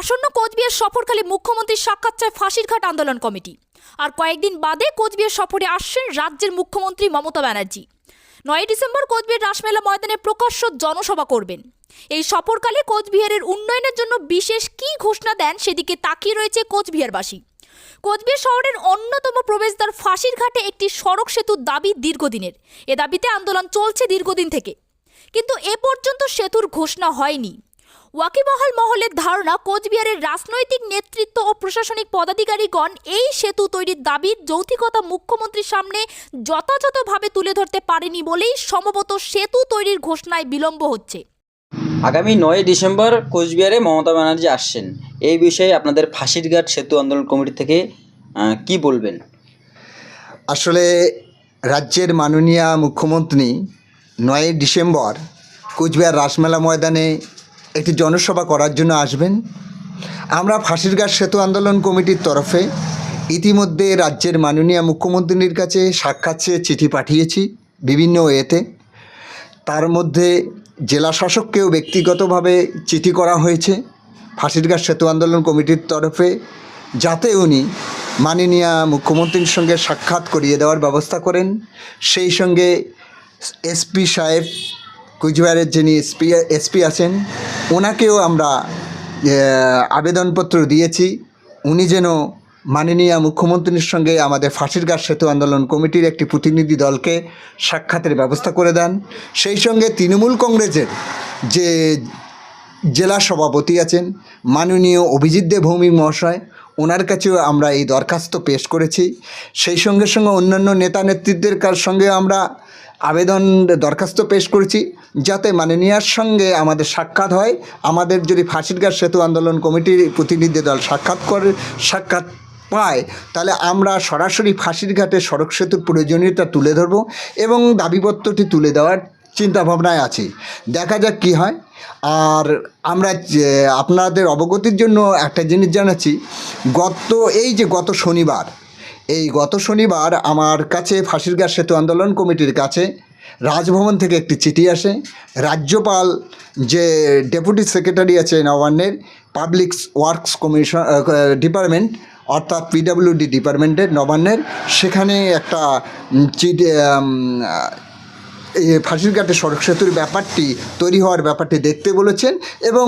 আসন্ন কোচবিহার সফরকালে মুখ্যমন্ত্রীর সাক্ষাৎ চায় ফাঁসির ঘাট আন্দোলন কমিটি। আর কয়েকদিন বাদে কোচবিহার সফরে আসছেন রাজ্যের মুখ্যমন্ত্রী মমতা ব্যানার্জি। নয় ডিসেম্বর কোচবিহার রাসমেলা ময়দানে প্রকাশ্য জনসভা করবেন। এই সফরকালে কোচবিহারের উন্নয়নের জন্য বিশেষ কী ঘোষণা দেন সেদিকে তাকিয়ে রয়েছে কোচবিহারবাসী। কোচবিহার শহরের অন্যতম প্রবেশদ্বার ফাঁসির ঘাটে একটি সড়ক সেতুর দাবি দীর্ঘদিনের। এ দাবিতে আন্দোলন চলছে দীর্ঘদিন থেকে। কিন্তু এ পর্যন্ত সেতুর ঘোষণা হয়নি। ওয়াকিবহাল মহলের ধারণা কোচবিহারের রাজনৈতিক নেতৃত্ব ও প্রশাসনিক পদাধিকারীগণ এই সেতু তৈরির দাবির যৌথিকতা মুখ্যমন্ত্রীর সামনে যথাযথভাবে তুলে ধরতে পারেনি বলেই সম্ভবত সেতু তৈরির ঘোষণায় বিলম্ব হচ্ছে। আগামী নয় ডিসেম্বর কোচবিহারে মমতা ব্যানার্জি আসছেন। এই বিষয়ে আপনাদের ফাঁসিরঘাট সেতু আন্দোলন কমিটি থেকে কি বলবেন? আসলে রাজ্যের মাননীয় মুখ্যমন্ত্রী নয় ডিসেম্বর কোচবিহার রাসমেলা ময়দানে একটি জনসভা করার জন্য আসবেন। আমরা ফাঁসিরঘাট সেতু আন্দোলন কমিটির তরফে ইতিমধ্যে রাজ্যের মাননীয় মুখ্যমন্ত্রীর কাছে সাক্ষাৎ চেয়ে চিঠি পাঠিয়েছি বিভিন্ন এতে। তার মধ্যে জেলা শাসককেও ব্যক্তিগতভাবে চিঠি করা হয়েছে। ফাঁসিরঘাট সেতু আন্দোলন কমিটির তরফে যাতে উনি মাননীয় মুখ্যমন্ত্রীর সঙ্গে সাক্ষাৎ করিয়ে দেওয়ার ব্যবস্থা করেন। সেই সঙ্গে এসপি সাহেব, কুচবিহারের যিনি এসপি এসপি আছেন ওনাকেও আমরা আবেদনপত্র দিয়েছি। উনি যেন মাননীয় মুখ্যমন্ত্রীর সঙ্গে আমাদের ফাঁসিরঘাট সেতু আন্দোলন কমিটির একটি প্রতিনিধি দলকে সাক্ষাতের ব্যবস্থা করে দেন। সেই সঙ্গে তৃণমূল কংগ্রেসের যে জেলা সভাপতি আছেন, মাননীয় অভিজিৎ দেব ভৌমিক মহাশয় ওনার কাছেও আমরা এই দরখাস্ত পেশ করেছি। সেই সঙ্গে সঙ্গে অন্যান্য নেতা নেতৃত্বের কার সঙ্গে আমরা আবেদন দরখাস্ত পেশ করেছি, যাতে মাননীয়ার সঙ্গে আমাদের সাক্ষাৎ হয়। আমাদের যদি ফাঁসিরঘাট সেতু আন্দোলন কমিটির প্রতিনিধি দল সাক্ষাৎ করে, সাক্ষাৎ পায়, তাহলে আমরা সরাসরি ফাঁসির ঘাটে সড়ক সেতুর প্রয়োজনীয়তা তুলে ধরব এবং দাবিপত্রটি তুলে দেওয়ার চিন্তাভাবনায় আছি। দেখা যাক কী হয়। আর আমরা আপনাদের অবগতির জন্য একটা জিনিস জানাচ্ছি, গত এই যে গত শনিবার, এই গত শনিবার আমার কাছে ফাঁসিরঘাট সেতু আন্দোলন কমিটির কাছে রাজভবন থেকে একটি চিঠি আসে। রাজ্যপাল যে ডেপুটি সেক্রেটারি আছে নবান্নের, পাবলিক ওয়ার্কস কমিশন ডিপার্টমেন্ট, অর্থাৎ পিডাব্লিউডি ডিপার্টমেন্টের নবান্নের, সেখানে একটা চিঠি ফাঁসিরঘাটে সড়ক সেতুর ব্যাপারটি তৈরি হওয়ার ব্যাপারটি দেখতে বলেছেন এবং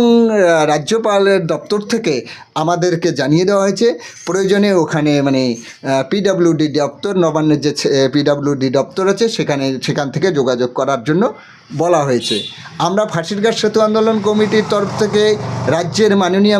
রাজ্যপালের দপ্তর থেকে আমাদেরকে জানিয়ে দেওয়া হয়েছে। প্রয়োজনে ওখানে মানে পিডাব্লিউডি দপ্তর, নবান্নের যে পিডাব্লিউডি দপ্তর আছে, সেখানে, সেখান থেকে যোগাযোগ করার জন্য বলা হয়েছে। আমরা ফাঁসিরঘাট সেতু আন্দোলন কমিটির তরফ থেকে রাজ্যের মাননীয়